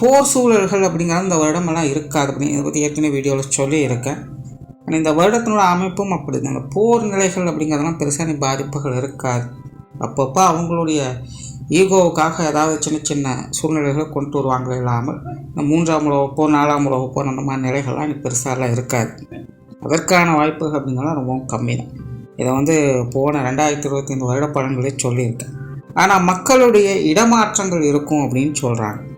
போர் சூழல்கள் அப்படிங்கிறது இந்த வருடமெல்லாம் இருக்காது அப்படின்னு இதை பற்றி ஏற்கனவே வீடியோவில் சொல்லியிருக்கேன். ஆனால் இந்த வருடத்தினோட அமைப்பும் அப்படி அந்த போர் நிலைகள் அப்படிங்கிறதெல்லாம் பெருசாக பாதிப்புகள் இருக்காது. அப்பப்போ அவங்களுடைய ஈகோவுக்காக ஏதாவது சின்ன சின்ன சூழ்நிலைகளை கொண்டு வருவாங்களே இல்லாமல் இந்த மூன்றாம் உலகப்போ நாலாம் உலகப்போ அந்த மாதிரி நிலைகள்லாம் எனக்கு பெருசாலாம் இருக்காது. அதற்கான வாய்ப்புகள் அப்படிங்கிறது ரொம்பவும் கம்மி தான் இதை வந்து போன ரெண்டாயிரத்தி இருபத்தைந்து வருட பலன்களே சொல்லியிருக்கேன். ஆனால் மக்களுடைய இடமாற்றங்கள் இருக்கும் அப்படின்னு சொல்கிறாங்க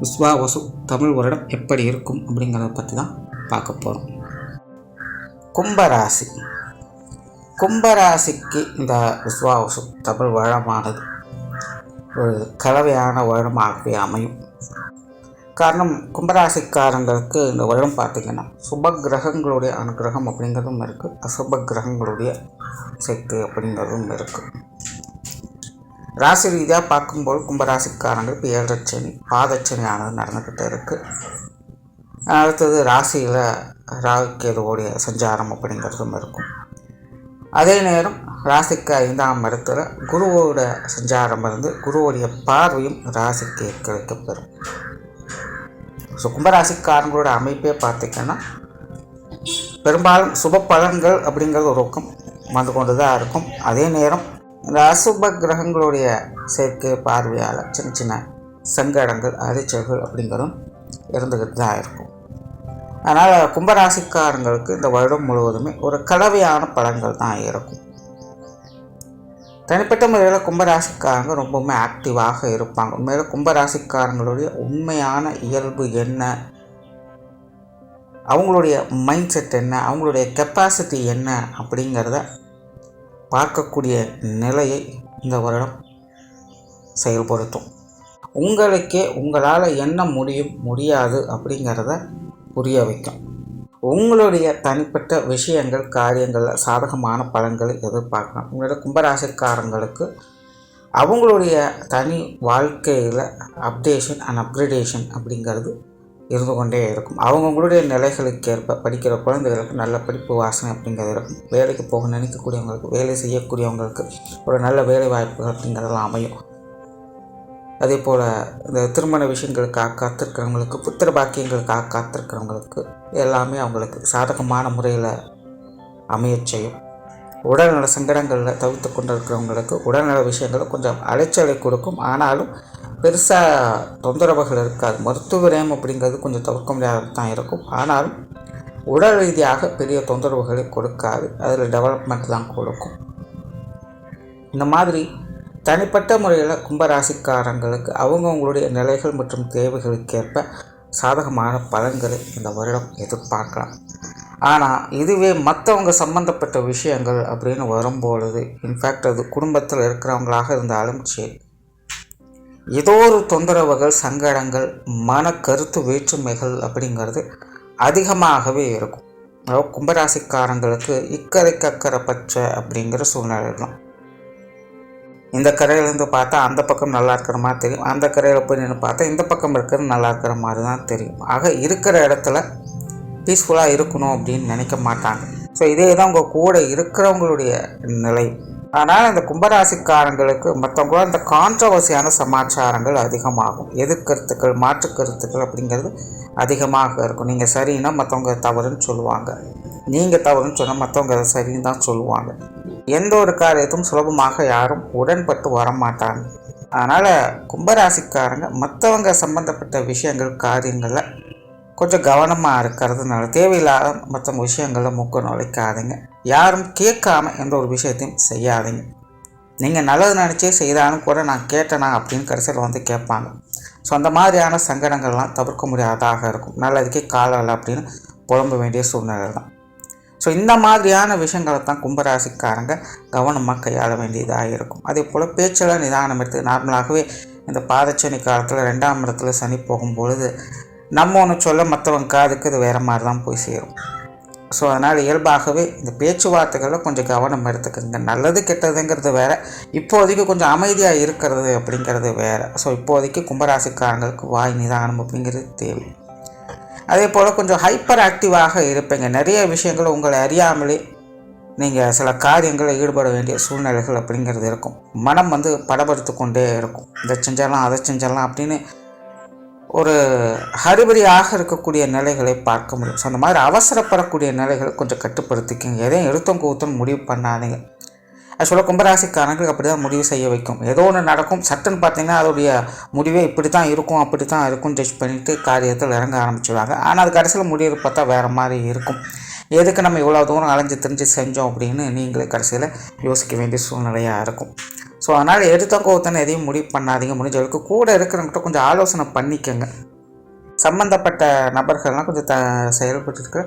விஸ்வா வசு தமிழ் வருடம் எப்படி இருக்கும் அப்படிங்கிறத பற்றி தான் பார்க்க போகிறோம் கும்பராசி. கும்பராசிக்கு இந்த விஸ்வாவசு தமிழ் வருடமானது ஒரு கலவையான வருடமாகவே அமையும். காரணம் கும்பராசிக்காரங்களுக்கு இந்த வருடம் பார்த்திங்கன்னா சுப கிரகங்களுடைய அனுகிரகம் அப்படிங்கிறதும் இருக்குது அசுப கிரகங்களுடைய சேர்க்கை அப்படிங்கிறதும் இருக்குது ராசி ரீதியாக பார்க்கும்போது கும்பராசிக்காரங்களுக்கு ஏழரை சனி ஆனது நடந்துக்கிட்டு இருக்குது அடுத்தது ராசியில் ராகுக்கேதுவோடைய சஞ்சாரம் அப்படிங்கிறதும் இருக்கும். அதே நேரம் ராசிக்கு ஐந்தாம் இடத்துல குருவோட சஞ்சாரம் இருந்து குருவோடைய பார்வையும் ராசிக்கு கிடைக்கப்பெறும். ஸோ கும்பராசிக்காரங்களோட அமைப்பே பார்த்திங்கன்னா பெரும்பாலும் சுப பலன்கள் அப்படிங்கிறது ஒரு பக்கம் வந்து கொண்டு தான் இருக்கும். அதே நேரம் இந்த அசுப கிரகங்களுடைய சேர்க்கை பார்வையால் சின்ன சின்ன சங்கடங்கள் அதிர்ச்சிகள் அப்படிங்கிறதும் இருந்துக்கிட்டு தான் இருக்கும். அதனால் கும்பராசிக்காரங்களுக்கு இந்த வருடம் முழுவதுமே ஒரு கலவையான பலன்கள் தான் இருக்கும். தனிப்பட்ட முறையில் கும்பராசிக்காரங்க ரொம்பவுமே ஆக்டிவாக இருப்பாங்க. உண்மையில் கும்பராசிக்காரங்களுடைய உண்மையான இயல்பு என்ன? அவங்களுடைய மைண்ட் செட் என்ன? அவங்களுடைய கெப்பாசிட்டி என்ன? அப்படிங்கிறத பார்க்கக்கூடிய நிலையை இந்த வருடம் செயல்படுத்தும். உங்களுக்கே உங்களால் என்ன முடியும் முடியாது அப்படிங்கிறத புரிய வைக்கும். உங்களுடைய தனிப்பட்ட விஷயங்கள் காரியங்களில் சாதகமான பலன்களை எதிர்பார்க்கலாம். உங்களோட கும்பராசிக்காரங்களுக்கு அவங்களுடைய தனி வாழ்க்கையில் அப்டேஷன் அண்ட் அப்கிரேடேஷன் அப்படிங்கிறது இருந்து கொண்டே இருக்கும். அவங்கவுங்களுடைய நிலைகளுக்கு ஏற்ப படிக்கிற குழந்தைகளுக்கு நல்ல படிப்பு வாசனை அப்படிங்கிறது இருக்கும். வேலைக்கு போக நினைக்கக்கூடியவங்களுக்கு வேலை செய்யக்கூடியவங்களுக்கு ஒரு நல்ல வேலை வாய்ப்புகள் அப்படிங்கிறதெல்லாம் அமையும். அதே போல் இந்த திருமண விஷயங்களுக்காக காத்திருக்கிறவங்களுக்கு புத்திர பாக்கியங்களுக்காக காத்திருக்கிறவங்களுக்கு எல்லாமே அவங்களுக்கு சாதகமான முறையில் அமைய செய்யும். உடல்நல சங்கடங்களில் தவிர்த்து கொண்டு இருக்கிறவங்களுக்கு உடல்நல விஷயங்களை கொஞ்சம் அலைச்சலை கொடுக்கும். ஆனாலும் பெருசாக தொந்தரவுகள் இருக்காது. மருத்துவ விரயம் அப்படிங்கிறது கொஞ்சம் தவிர்க்க முடியாத தான் இருக்கும். ஆனாலும் உடல் ரீதியாக பெரிய தொந்தரவுகளை கொடுக்காது. அதில் டெவலப்மெண்ட் தான் கொடுக்கும். இந்த மாதிரி தனிப்பட்ட முறையில் கும்பராசிக்காரங்களுக்கு அவங்கவுங்களுடைய நிலைகள் மற்றும் தேவைகளுக்கேற்ப சாதகமான பலன்களை இந்த வருடம் எதிர்பார்க்கலாம். ஆனால் இதுவே மற்றவங்க சம்மந்தப்பட்ட விஷயங்கள் அப்படின்னு வரும்பொழுது இன்ஃபேக்ட் அது குடும்பத்தில் இருக்கிறவங்களாக இருந்தாலும் சரி ஏதோ ஒரு தொந்தரவுகள் சங்கடங்கள் மன கருத்து வேற்றுமைகள் அப்படிங்கிறது அதிகமாகவே இருக்கும். அதாவது கும்பராசிக்காரங்களுக்கு இக்கரை கக்கரை பச்சை அப்படிங்கிற சூழ்நிலை தான் இந்த கரையிலேருந்து பார்த்தா அந்த பக்கம் நல்லா இருக்கிற மாதிரி தெரியும். அந்த கரையில் போய் நின்று பார்த்தா இந்த பக்கம் இருக்கிறது நல்லா இருக்கிற மாதிரி தான் தெரியும். ஆக இருக்கிற இடத்துல பீஸ்ஃபுல்லாக இருக்கணும் அப்படின்னு நினைக்க மாட்டாங்க. ஸோ இதே தான் உங்கள் கூட இருக்கிறவங்களுடைய நிலை. அதனால் இந்த கும்பராசிக்காரங்களுக்கு மற்றவங்களோட இந்த கான்ட்ரவர்சியான சமாச்சாரங்கள் அதிகமாகும். எதிர்கருத்துக்கள் மாற்று கருத்துக்கள் அப்படிங்கிறது அதிகமாக இருக்கும். நீங்கள் சரின்னா மற்றவங்க தவறுன்னு சொல்லுவாங்க. நீங்கள் தவறுன்னு சொன்னால் மற்றவங்க அதை சரின்னு தான் சொல்லுவாங்க. எந்த ஒரு காரியத்தும் சுலபமாக யாரும் உடன்பட்டு வரமாட்டாங்க. அதனால் கும்பராசிக்காரங்க மற்றவங்க சம்மந்தப்பட்ட விஷயங்கள் காரியங்களில் கொஞ்சம் கவனமாக இருக்கிறதுனால தேவையில்லாத மற்ற விஷயங்களில் மூக்க நுழைக்காதீங்க. யாரும் கேட்காம எந்த ஒரு விஷயத்தையும் செய்யாதீங்க. நீங்கள் நல்லது நினச்சே செய்தாலும் கூட நான் கேட்டேனா அப்படின்னு கடைசியில் வந்து கேட்பாங்க. ஸோ அந்த மாதிரியான சங்கடங்கள்லாம் தவிர்க்க முடியாததாக இருக்கும். நல்லதுக்கே காலல அப்படின்னு புலம்ப வேண்டிய சூழ்நிலை தான். ஸோ இந்த மாதிரியான விஷயங்களை தான் கும்பராசிக்காரங்க கவனமாக கையாள வேண்டியதாக இருக்கும். அதே போல் பேச்சில் நிதானம் எடுத்து நார்மலாகவே இந்த பாதச்சனி காலத்தில் ரெண்டாம் இடத்துல சனி போகும்பொழுது நம்ம ஒன்று சொல்ல மற்றவங்க காதுக்கு இது வேறு மாதிரி தான் போய் சேரும். ஸோ அதனால் இயல்பாகவே இந்த பேச்சுவார்த்தைகளில் கொஞ்சம் கவனம் எடுத்துக்கோங்க. நல்லது கெட்டதுங்கிறது வேறு. இப்போதைக்கு கொஞ்சம் அமைதியாக இருக்கிறது அப்படிங்கிறது வேறு. ஸோ இப்போதைக்கு கும்பராசிக்காரங்களுக்கு வாய் நிதானம் அப்படிங்கிறது தேவை. அதே போல் கொஞ்சம் ஹைப்பர் ஆக்டிவாக இருப்பீங்க. நிறைய விஷயங்கள் உங்களை அறியாமலே நீங்கள் சில காரியங்களில் ஈடுபட வேண்டிய சூழ்நிலைகள் அப்படிங்கிறது இருக்கும். மனம் வந்து படபடுத்து கொண்டே இருக்கும். இதை செஞ்சாலாம் அதை செஞ்சாலாம் அப்படின்னு ஒரு ஹரிபரியாக இருக்கக்கூடிய நிலைகளை பார்க்க முடியும். ஸோ அந்த மாதிரி அவசரப்படக்கூடிய நிலைகளை கொஞ்சம் கட்டுப்படுத்திக்கங்க. எதையும் எடுத்தோம் கூத்தம் முடிவு பண்ணாதீங்க. ஆக்சுவலாக கும்பராசிக்காரங்களுக்கு அப்படி தான் முடிவு செய்ய வைக்கும். ஏதோ ஒன்று நடக்கும். சட்டுன்னு பார்த்தீங்கன்னா அதோடைய முடிவே இப்படி தான் இருக்கும் அப்படி தான் இருக்கும் ஜட்ஜ் பண்ணிவிட்டு காரியத்தில் இறங்க ஆரம்பிச்சுடுவாங்க ஆனால் அது கடைசியில் முடிவு பார்த்தா வேறு மாதிரி இருக்கும். எதுக்கு நம்ம இவ்வளோ தூரம் அலைஞ்சு தெரிஞ்சு செஞ்சோம் அப்படின்னு நீங்களே கடைசியில் யோசிக்க வேண்டிய சூழ்நிலையாக இருக்கும். ஸோ அதனால் எடுத்த கோவத்தனை எதையும் முடிவு பண்ணாதீங்க. முடிஞ்ச அளவுக்கு கூட இருக்கிறவங்ககிட்ட கொஞ்சம் ஆலோசனை பண்ணிக்கோங்க. சம்மந்தப்பட்ட நபர்கள்லாம் கொஞ்சம் த செயல்பட்டு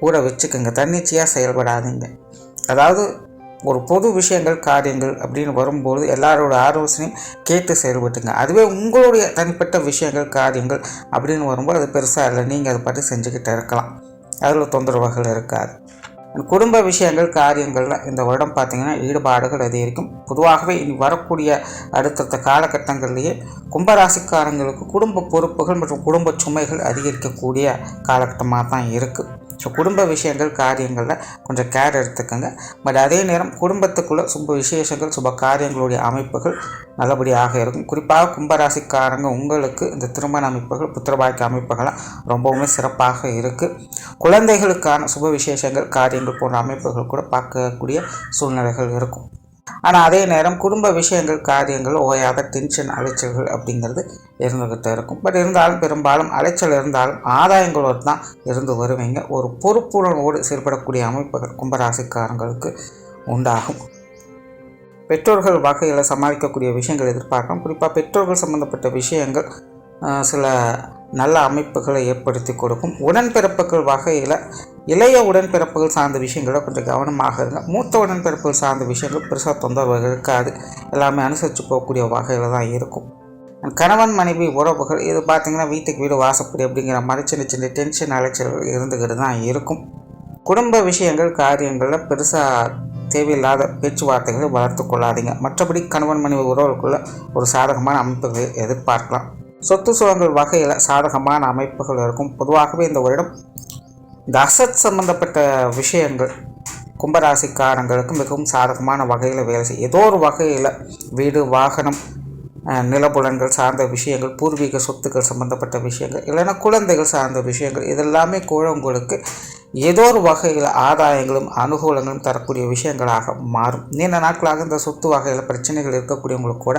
கூட வச்சுக்கோங்க. தன்னிச்சையாக செயல்படாதீங்க. அதாவது ஒரு பொது விஷயங்கள் காரியங்கள் அப்படின்னு வரும்போது எல்லாரோட ஆலோசனையும் கேட்டு செயல்பட்டுங்க. அதுவே உங்களுடைய தனிப்பட்ட விஷயங்கள் காரியங்கள் அப்படின்னு வரும்போது அது பெருசாக இல்லை. நீங்கள் அதை பற்றி செஞ்சுக்கிட்டு இருக்கலாம். அதில் தொந்தரவுகள் இருக்காது. குடும்ப விஷயங்கள் காரியங்களில் இந்த வருடம் பார்த்திங்கன்னா ஈடுபாடுகள் அதிகரிக்கும். பொதுவாகவே இனி வரக்கூடிய அடுத்தடுத்த காலகட்டங்கள்லேயே கும்பராசிக்காரங்களுக்கு குடும்ப பொறுப்புகள் மற்றும் குடும்ப சுமைகள் அதிகரிக்கக்கூடிய காலகட்டமாக தான் இருக்குது ஸோ குடும்ப விஷயங்கள் காரியங்களில் கொஞ்சம் கேர் எடுத்துக்கோங்க. பட் அதே நேரம் குடும்பத்துக்குள்ளே சுப விசேஷங்கள் சுப காரியங்களுடைய அமைப்புகள் நல்லபடியாக இருக்கும். குறிப்பாக கும்பராசிக்காரங்க உங்களுக்கு இந்த திருமண அமைப்புகள் புத்திரபாக்கிய அமைப்புகள்லாம் ரொம்பவுமே சிறப்பாக இருக்குது குழந்தைகளுக்கான சுப விசேஷங்கள் காரியங்கள் போன்ற அமைப்புகள் கூட பார்க்கக்கூடிய சூழ்நிலைகள் இருக்கும். ஆனால் அதே நேரம் குடும்ப விஷயங்கள் காரியங்கள் ஓயாத டென்ஷன் அலைச்சல்கள் அப்படிங்கிறது இருந்துக்கிட்டே இருக்கும். பட் இருந்தாலும் பெரும்பாலும் அலைச்சல் இருந்தாலும் ஆதாயங்களோடு தான் இருந்து வருவீங்க. ஒரு பொறுப்புணர்வோடு செயல்படக்கூடிய அமைப்புகள் கும்பராசிக்காரங்களுக்கு உண்டாகும். பெற்றோர்கள் வகையில் சமாளிக்கக்கூடிய விஷயங்கள் எதிர்பார்க்கலாம். குறிப்பாக பெற்றோர்கள் சம்மந்தப்பட்ட விஷயங்கள் சில நல்ல அமைப்புகளை ஏற்படுத்தி கொடுக்கும். உடன்பிறப்புகள் வகையில் இளைய உடன்பிறப்புகள் சார்ந்த விஷயங்களை கொஞ்சம் கவனமாக இருங்க. மூத்த உடன்பிறப்புகள் சார்ந்த விஷயங்கள் பெருசாக தொந்தரவு இருக்காது. எல்லாமே அனுசரித்து போகக்கூடிய வகையில் தான் இருக்கும். கணவன் மனைவி உறவுகள் இது பார்த்திங்கன்னா வீட்டுக்கு வீடு வாசப்படி அப்படிங்கிற மாதிரி சின்ன சின்ன டென்ஷன் அலைச்சல்கள் இருந்துக்கிட்டு தான் இருக்கும். குடும்ப விஷயங்கள் காரியங்களில் பெருசாக தேவையில்லாத பேச்சுவார்த்தைகளை வளர்த்து கொள்ளாதீங்க. மற்றபடி கணவன் மனைவி உறவுகளுக்குள்ள ஒரு சாதகமான அமைப்புகளை எதிர்பார்க்கலாம். சொத்து சுகங்கள் வகையில் சாதகமான அமைப்புகள் இருக்கும். பொதுவாகவே இந்த வருடம் இந்த அசத் சம்பந்தப்பட்ட விஷயங்கள் கும்பராசிக்காரங்களுக்கு மிகவும் சாதகமான வகையில் வேலை செய்யும். ஏதோ ஒரு வகையில் வீடு வாகனம் நிலப்புலன்கள் சார்ந்த விஷயங்கள் பூர்வீக சொத்துக்கள் சம்மந்தப்பட்ட விஷயங்கள் இல்லைன்னா குழந்தைகள் சார்ந்த விஷயங்கள் இதெல்லாமே கூட உங்களுக்கு ஏதோ ஒரு வகையில் ஆதாயங்களும் அனுகூலங்களும் தரக்கூடிய விஷயங்களாக மாறும். நீண்ட நாட்களாக இந்த சொத்து வகையில் பிரச்சனைகள் இருக்கக்கூடியவங்களுக்கு கூட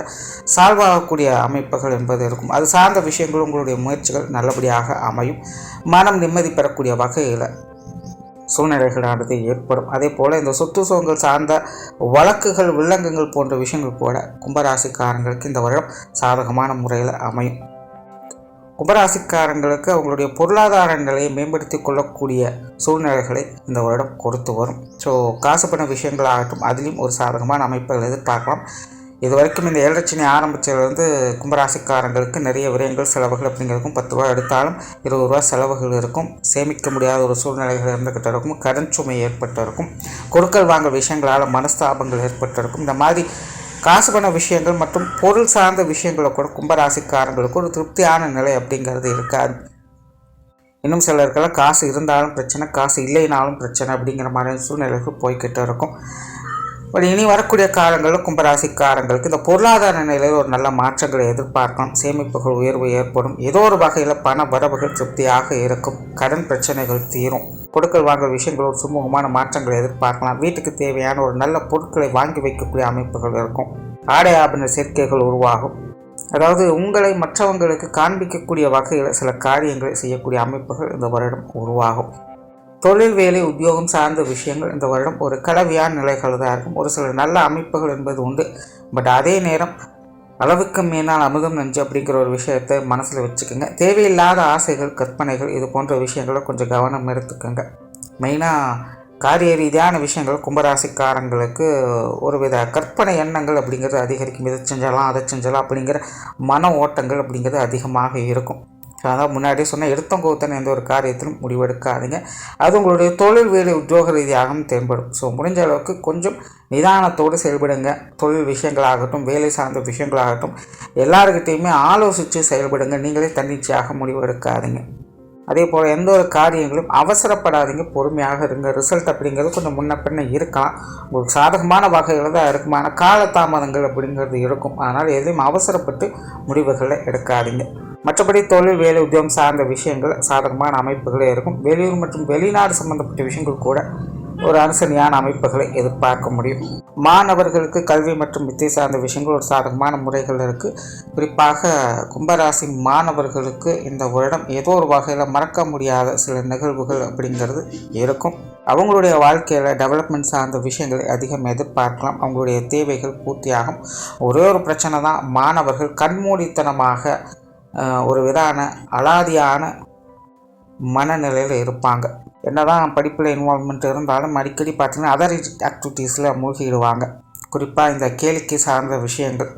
சால்வ் ஆகக்கூடிய அமைப்புகள் என்பது இருக்கும். அது சார்ந்த விஷயங்கள் உங்களுடைய முயற்சிகள் நல்லபடியாக அமையும். மனம் நிம்மதி பெறக்கூடிய வகையில் சூழ்நிலைகளானது ஏற்படும். அதே போல் இந்த சொத்து சுகங்கள் சார்ந்த வழக்குகள் வில்லங்கங்கள் போன்ற விஷயங்கள் கூட கும்பராசிக்காரங்களுக்கு இந்த வருடம் சாதகமான முறையில் அமையும். கும்பராசிக்காரங்களுக்கு அவங்களுடைய பொருளாதார நிலையை மேம்படுத்தி கொள்ளக்கூடிய சூழ்நிலைகளை இந்த வருடம் கொடுத்து வரும். ஸோ காசு பண்ண விஷயங்களாகட்டும் அதிலையும் ஒரு சாதகமான அமைப்புகள் எதிர்பார்க்கலாம். இது வரைக்கும் இந்த ஏழரட்சணி ஆரம்பித்ததுலேருந்து கும்பராசிக்காரங்களுக்கு நிறைய விரயங்கள் செலவுகள் அப்படிங்கிறதுக்கும் பத்து ரூபா எடுத்தாலும் இருபது ரூபா செலவுகள் இருக்கும். சேமிக்க முடியாத ஒரு சூழ்நிலைகள் இருந்துக்கிட்டு இருக்கும் கடன் சுமை ஏற்பட்டிருக்கும். கொடுக்கல் வாங்கல் விஷயங்களால் மனஸ்தாபங்கள் ஏற்பட்டிருக்கும். இந்த மாதிரி காசு பண்ண விஷயங்கள் மற்றும் பொருள் சார்ந்த விஷயங்களை கூட கும்பராசிக்காரங்களுக்கு ஒரு திருப்தியான நிலை அப்படிங்கிறது இருக்காது. இன்னும் சிலருக்கெல்லாம் காசு இருந்தாலும் பிரச்சனை காசு இல்லைனாலும் பிரச்சனை அப்படிங்கிற மாதிரி சூழ்நிலைகள் போய்கிட்டு இருக்கும் பட் இனி வரக்கூடிய காலங்களில் கும்பராசிக்காரங்களுக்கு இந்த பொருளாதார நிலையில் ஒரு நல்ல மாற்றங்களை எதிர்பார்க்கலாம். சேமிப்புகள் உயர்வு ஏற்படும். ஏதோ ஒரு வகையில் பண வரவுகள் திருப்தியாக இருக்கும். கடன் பிரச்சனைகள் தீரும். பொருட்கள் வாங்குற விஷயங்கள் ஒரு சுமூகமான மாற்றங்களை எதிர்பார்க்கலாம். வீட்டுக்கு தேவையான ஒரு நல்ல பொருட்களை வாங்கி வைக்கக்கூடிய அமைப்புகள் இருக்கும். ஆடை ஆபரண சேர்க்கைகள் உருவாகும். அதாவது உங்களை மற்றவங்களுக்கு காண்பிக்கக்கூடிய வகையில் சில காரியங்களை செய்யக்கூடிய அமைப்புகள் இந்த வருடம் உருவாகும். தொழில் வேலை உத்தியோகம் சார்ந்த விஷயங்கள் இந்த வருடம் ஒரு கலவையான நிலைகள் தான் இருக்கும். ஒரு சில நல்ல அமைப்புகள் என்பது உண்டு. பட் அதே நேரம் அளவுக்கு மீனால் அமுதம் நஞ்சு அப்படிங்கிற ஒரு விஷயத்தை மனசில் வச்சுக்கோங்க. தேவையில்லாத ஆசைகள் கற்பனைகள் இது போன்ற விஷயங்களை கொஞ்சம் கவனம் எடுத்துக்கோங்க. மெயினாக காரிய ரீதியான விஷயங்கள் கும்பராசிக்காரங்களுக்கு ஒரு வித கற்பனை எண்ணங்கள் அப்படிங்கிறது அதிகரிக்கும். இதை செஞ்சலாம் அதை செஞ்சலாம் அப்படிங்கிற மன ஓட்டங்கள் அப்படிங்கிறது அதிகமாக இருக்கும். அதான் முன்னாடியே சொன்னால் எடுத்தங்கோத்தன் எந்த ஒரு காரியத்திலும் முடிவெடுக்காதீங்க. அது உங்களுடைய தொழில் வேலை உத்தியோக ரீதியாகவும் தென்படும். ஸோ முடிஞ்ச அளவுக்கு கொஞ்சம் நிதானத்தோடு செயல்படுங்க. தொழில் விஷயங்களாகட்டும் வேலை சார்ந்த விஷயங்களாகட்டும் எல்லாருக்கிட்டேயுமே ஆலோசித்து செயல்படுங்க. நீங்களே தன்னிச்சையாக முடிவெடுக்காதீங்க. அதே போல் எந்த ஒரு காரியங்களும் அவசரப்படாதீங்க. பொறுமையாக இருங்க. ரிசல்ட் அப்படிங்கிறது கொஞ்சம் முன்ன பின்ன இருக்கலாம். உங்களுக்கு சாதகமான வகையில் தான் இருக்குமான காலதாமதங்கள் அப்படிங்கிறது இருக்கும். அதனால் எதையும் அவசரப்பட்டு முடிவுகளை எடுக்காதீங்க. மற்றபடி தொழில் வேலை உத்தியோகம் சார்ந்த விஷயங்கள் சாதகமான அமைப்புகளே இருக்கும். வெளியூர் மற்றும் வெளிநாடு சம்பந்தப்பட்ட விஷயங்கள் கூட ஒரு அனுசரணையான அமைப்புகளை எதிர்பார்க்க முடியும். மாணவர்களுக்கு கல்வி மற்றும் வித்தை சார்ந்த விஷயங்கள் ஒரு சாதகமான முறைகள் இருக்குது குறிப்பாக கும்பராசி மாணவர்களுக்கு இந்த வருடம் ஏதோ ஒரு வகையில் மறக்க முடியாத சில நிகழ்வுகள் அப்படிங்கிறது இருக்கும். அவங்களுடைய வாழ்க்கையில் டெவலப்மெண்ட் சார்ந்த விஷயங்களை அதிகம் எதிர்பார்க்கலாம். அவங்களுடைய தேவைகள் பூர்த்தியாகும். ஒரே ஒரு பிரச்சனை தான் மாணவர்கள் கண்மூடித்தனமாக ஒரு விதான அலாதியான மனநிலையில் இருப்பாங்க. என்னதான் படிப்பில் இன்வால்மெண்ட் இருந்தாலும் அடிக்கடி பார்த்தீங்கன்னா அதர் ஆக்டிவிட்டீஸில் மூழ்கிடுவாங்க. குறிப்பாக இந்த கேளிக்கை சார்ந்த விஷயங்கள்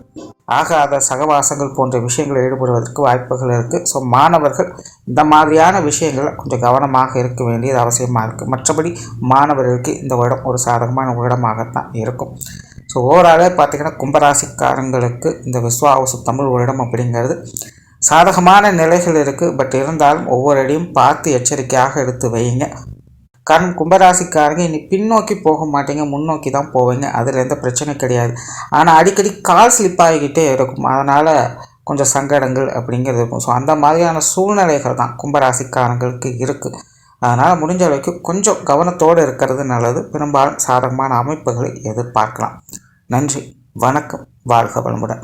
ஆகாத சகவாசங்கள் போன்ற விஷயங்களில் ஈடுபடுவதற்கு வாய்ப்புகள் இருக்குது ஸோ மாணவர்கள் இந்த மாதிரியான விஷயங்கள் கொஞ்சம் கவனமாக இருக்க வேண்டியது அவசியமாக இருக்குது மற்றபடி மாணவர்களுக்கு இந்த வருடம் ஒரு சாதகமான வருடமாகத்தான் இருக்கும். ஸோ ஓவராலே பார்த்திங்கன்னா கும்பராசிக்காரங்களுக்கு இந்த விஸ்வாவசு தமிழ் வருடம் அப்படிங்கிறது சாதகமான நிலைகள் இருக்குது பட் இருந்தாலும் ஒவ்வொரு அடியும் பார்த்து எச்சரிக்கையாக எடுத்து வைங்க காரணம் கும்பராசிக்காரங்க இனி பின்னோக்கி போக மாட்டீங்க முன்னோக்கி தான் போவீங்க. அதில் எந்த பிரச்சனையும் கிடையாது. ஆனால் அடிக்கடி கால் ஸ்லிப் ஆகிக்கிட்டே இருக்கும். அதனால் கொஞ்சம் சங்கடங்கள் அப்படிங்கிறது இருக்கும். ஸோ அந்த மாதிரியான சூழ்நிலைகள் தான் கும்பராசிக்காரங்களுக்கு இருக்குது அதனால் முடிஞ்ச அளவுக்கு கொஞ்சம் கவனத்தோடு இருக்கிறது நல்லது. பெரும்பாலும் சாதகமான அமைப்புகளை எதிர்பார்க்கலாம். நன்றி. வணக்கம். வாழ்க வளமுடன்.